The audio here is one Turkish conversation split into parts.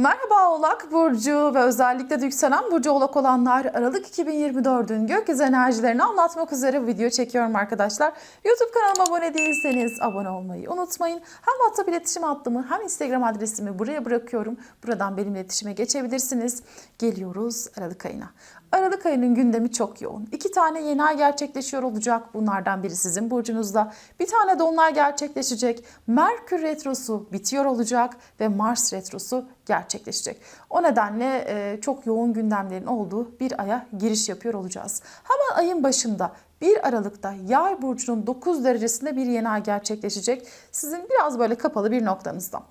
Merhaba Oğlak Burcu ve özellikle de yükselen Burcu Oğlak olanlar Aralık 2024'ün gökyüzü enerjilerini anlatmak üzere video çekiyorum arkadaşlar. YouTube kanalıma abone değilseniz abone olmayı unutmayın. Hem WhatsApp iletişim hattımı hem Instagram adresimi buraya bırakıyorum. Buradan benimle iletişime geçebilirsiniz. Geliyoruz Aralık ayına. Aralık ayının gündemi çok yoğun. İki tane yeni ay gerçekleşiyor olacak. Bunlardan biri sizin burcunuzda. Bir tane dolunay gerçekleşecek. Merkür retrosu bitiyor olacak ve Mars retrosu gerçekleşecek. O nedenle e, çok yoğun gündemlerin olduğu bir aya giriş yapıyor olacağız. Hemen ayın başında 1 Aralık'ta Yay burcunun 9 derecesinde bir yeni ay gerçekleşecek. Sizin biraz böyle kapalı bir noktanızda.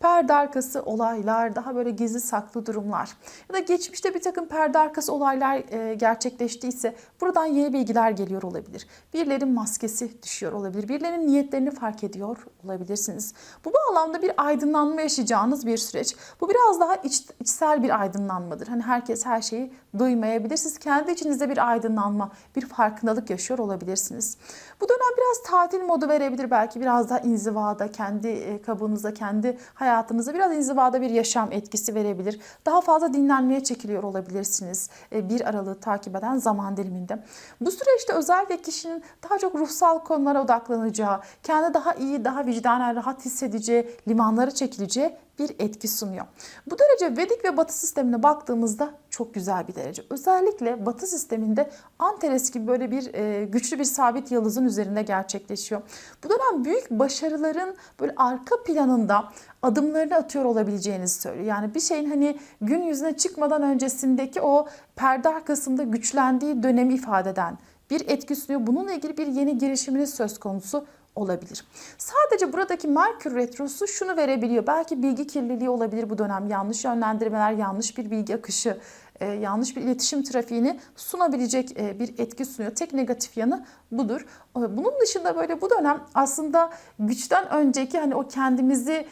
Perde arkası olaylar, daha böyle gizli saklı durumlar ya da geçmişte bir takım perde arkası olaylar e, gerçekleştiyse buradan yeni bilgiler geliyor olabilir. Birilerinin maskesi düşüyor olabilir. Birilerinin niyetlerini fark ediyor olabilirsiniz. Bu bağlamda bir aydınlanma yaşayacağınız bir süreç. Bu biraz daha iç, içsel bir aydınlanmadır. Hani herkes her şeyi duymayabilir. Siz kendi içinizde bir aydınlanma, bir farkındalık yaşıyor olabilirsiniz. Bu dönem biraz tatil modu verebilir belki biraz daha inzivada, kendi e, kabuğunuzda, kendi hayatınızda biraz inzivada bir yaşam etkisi verebilir. Daha fazla dinlenmeye çekiliyor olabilirsiniz e, bir aralığı takip eden zaman diliminde. Bu süreçte özellikle kişinin daha çok ruhsal konulara odaklanacağı, kendi daha iyi, daha vicdanen rahat hissedeceği, limanlara çekileceği bir etki sunuyor. Bu derece Vedik ve Batı sistemine baktığımızda çok güzel bir derece. Özellikle Batı sisteminde Antares gibi böyle bir e, güçlü bir sabit yıldızın üzerinde gerçekleşiyor. Bu dönem büyük başarıların böyle arka planında adımlarını atıyor olabileceğinizi söylüyor. Yani bir şeyin hani gün yüzüne çıkmadan öncesindeki o perde arkasında güçlendiği dönemi ifade eden bir etki sunuyor. Bununla ilgili bir yeni girişiminiz söz konusu olabilir. Sadece buradaki Merkür Retrosu şunu verebiliyor. Belki bilgi kirliliği olabilir bu dönem. Yanlış yönlendirmeler, yanlış bir bilgi akışı, e, yanlış bir iletişim trafiğini sunabilecek e, bir etki sunuyor. Tek negatif yanı budur. E, bunun dışında böyle bu dönem aslında güçten önceki hani o kendimizi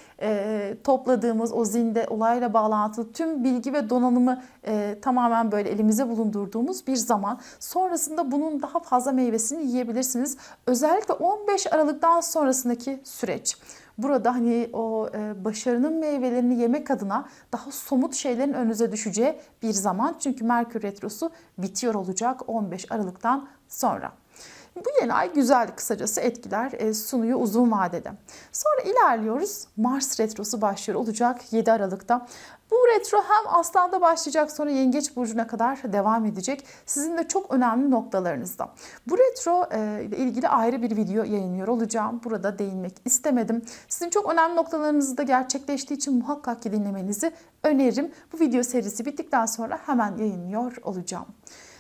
topladığımız o zinde olayla bağlantılı tüm bilgi ve donanımı tamamen böyle elimize bulundurduğumuz bir zaman. Sonrasında bunun daha fazla meyvesini yiyebilirsiniz. Özellikle 15 Aralık'tan sonrasındaki süreç. Burada hani o e, başarının meyvelerini yemek adına daha somut şeylerin önünüze düşeceği bir zaman. Çünkü Merkür Retrosu bitiyor olacak 15 Aralık'tan sonra. Bu yeni ay güzel kısacası etkiler e, sunuyor uzun vadede. Sonra ilerliyoruz. Mars retrosu başlıyor olacak 7 Aralık'ta. Bu retro hem Aslan'da başlayacak sonra Yengeç Burcu'na kadar devam edecek. Sizin de çok önemli noktalarınızda. Bu retro e, ile ilgili ayrı bir video yayınlıyor olacağım. Burada değinmek istemedim. Sizin çok önemli noktalarınızda gerçekleştiği için muhakkak ki dinlemenizi öneririm. Bu video serisi bittikten sonra hemen yayınlıyor olacağım.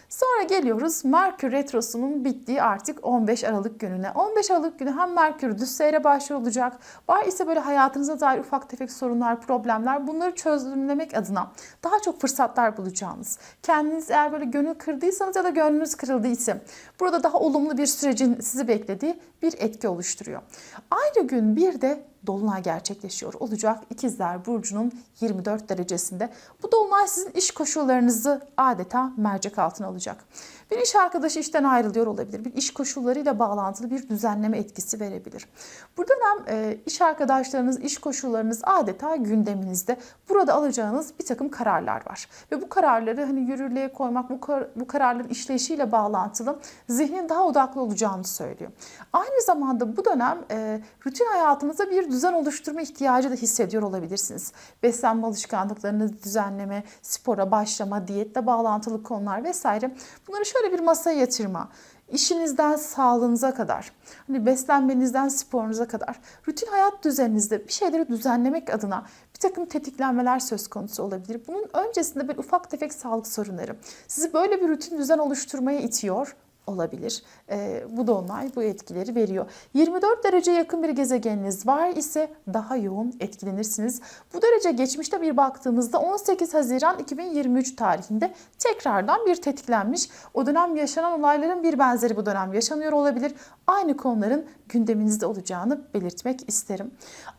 Sonra geliyoruz Merkür Retrosu'nun bittiği artık 15 Aralık gününe. 15 Aralık günü hem Merkür düz seyre başlıyor olacak. Var ise böyle hayatınıza dair ufak tefek sorunlar, problemler bunları çözümlemek adına daha çok fırsatlar bulacağınız. Kendiniz eğer böyle gönül kırdıysanız ya da gönlünüz kırıldıysa burada daha olumlu bir sürecin sizi beklediği bir etki oluşturuyor. Aynı gün bir de dolunay gerçekleşiyor olacak İkizler Burcu'nun 24 derecesinde. Bu dolunay sizin iş koşullarınızı adeta mercek altına alacak. Bir iş arkadaşı işten ayrılıyor olabilir. Bir iş koşullarıyla bağlantılı bir düzenleme etkisi verebilir. Bu dönem iş arkadaşlarınız, iş koşullarınız adeta gündeminizde. Burada alacağınız bir takım kararlar var. Ve bu kararları hani yürürlüğe koymak, bu, kar, bu kararların işleyişiyle bağlantılı zihnin daha odaklı olacağını söylüyor. Aynı zamanda bu dönem e, rutin hayatınızda bir düzen oluşturma ihtiyacı da hissediyor olabilirsiniz. Beslenme alışkanlıklarını düzenleme, spora başlama, diyetle bağlantılı konular vesaire. Bunları şöyle bir masaya yatırma. İşinizden sağlığınıza kadar, hani beslenmenizden sporunuza kadar, rutin hayat düzeninizde bir şeyleri düzenlemek adına bir takım tetiklenmeler söz konusu olabilir. Bunun öncesinde bir ufak tefek sağlık sorunları sizi böyle bir rutin düzen oluşturmaya itiyor olabilir. E, bu dolunay bu etkileri veriyor. 24 derece yakın bir gezegeniniz var ise daha yoğun etkilenirsiniz. Bu derece geçmişte bir baktığımızda 18 Haziran 2023 tarihinde tekrardan bir tetiklenmiş. O dönem yaşanan olayların bir benzeri bu dönem yaşanıyor olabilir. Aynı konuların gündeminizde olacağını belirtmek isterim.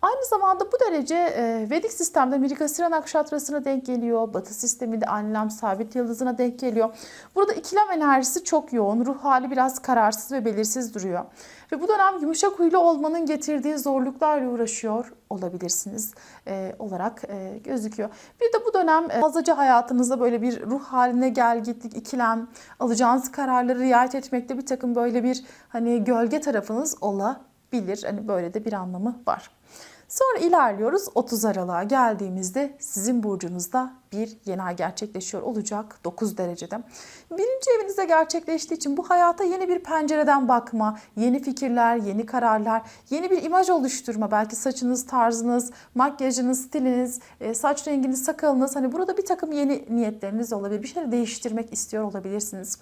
Aynı zamanda bu derece e, Vedik sistemde Mrigasiran Nakşatrası'na denk geliyor. Batı sisteminde Anlam Sabit Yıldızı'na denk geliyor. Burada ikilem enerjisi çok yoğun. Ruh ruh hali biraz kararsız ve belirsiz duruyor. Ve bu dönem yumuşak huylu olmanın getirdiği zorluklarla uğraşıyor olabilirsiniz e, olarak e, gözüküyor. Bir de bu dönem e, fazlaca hayatınızda böyle bir ruh haline gel gitlik ikilem, alacağınız kararları riayet etmekte bir takım böyle bir hani gölge tarafınız olabilir. Hani böyle de bir anlamı var. Sonra ilerliyoruz 30 Aralık'a geldiğimizde sizin burcunuzda bir yeni ay gerçekleşiyor olacak 9 derecede. Birinci evinizde gerçekleştiği için bu hayata yeni bir pencereden bakma, yeni fikirler, yeni kararlar, yeni bir imaj oluşturma. Belki saçınız, tarzınız, makyajınız, stiliniz, e, saç renginiz, sakalınız. Hani burada bir takım yeni niyetleriniz olabilir. Bir şeyleri değiştirmek istiyor olabilirsiniz.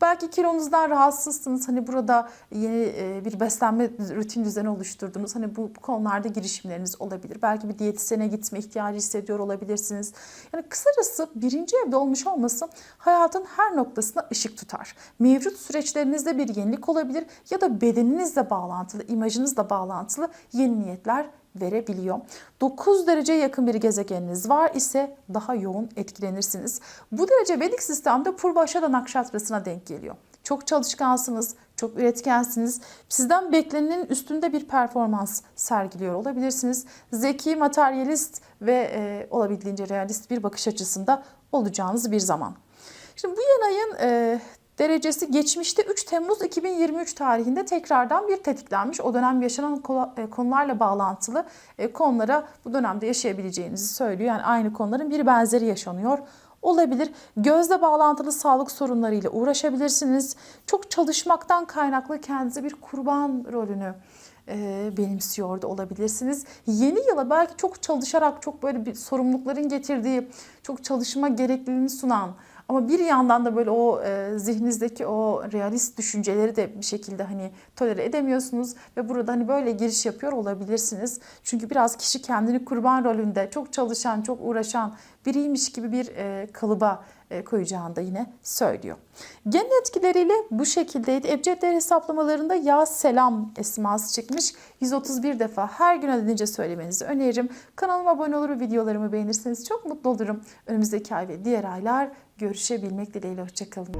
Belki kilonuzdan rahatsızsınız. Hani burada yeni e, bir beslenme rutin düzeni oluşturdunuz. Hani bu konularda girişimleriniz olabilir. Belki bir diyetisyene gitme ihtiyacı hissediyor olabilirsiniz. Yani kısacası birinci evde olmuş olması hayatın her noktasına ışık tutar. Mevcut süreçlerinizde bir yenilik olabilir ya da bedeninizle bağlantılı, imajınızla bağlantılı yeni niyetler verebiliyor. 9 dereceye yakın bir gezegeniniz var ise daha yoğun etkilenirsiniz. Bu derece Vedik sistemde Purvaşada Nakşatrası'na denk geliyor. Çok çalışkansınız, çok üretkensiniz. Sizden beklenenin üstünde bir performans sergiliyor olabilirsiniz. Zeki, materyalist ve e, olabildiğince realist bir bakış açısında olacağınız bir zaman. Şimdi bu yeni ayın e, derecesi geçmişte 3 Temmuz 2023 tarihinde tekrardan bir tetiklenmiş. O dönem yaşanan e, konularla bağlantılı e, konulara bu dönemde yaşayabileceğinizi söylüyor. Yani aynı konuların bir benzeri yaşanıyor olabilir. Gözle bağlantılı sağlık sorunlarıyla uğraşabilirsiniz. Çok çalışmaktan kaynaklı kendinize bir kurban rolünü e, benimsiyor da olabilirsiniz. Yeni yıla belki çok çalışarak çok böyle bir sorumlulukların getirdiği, çok çalışma gerekliliğini sunan ama bir yandan da böyle o e, zihninizdeki o realist düşünceleri de bir şekilde hani tolere edemiyorsunuz ve burada hani böyle giriş yapıyor olabilirsiniz. Çünkü biraz kişi kendini kurban rolünde çok çalışan, çok uğraşan biriymiş gibi bir e, kalıba e, koyacağını da yine söylüyor. Genel etkileriyle bu şekildeydi. Ebcedler hesaplamalarında ya selam esması çıkmış. 131 defa her gün adedince söylemenizi öneririm. Kanalıma abone olur ve videolarımı beğenirseniz çok mutlu olurum. Önümüzdeki ay ve diğer aylar görüşebilmek dileğiyle. Hoşçakalın.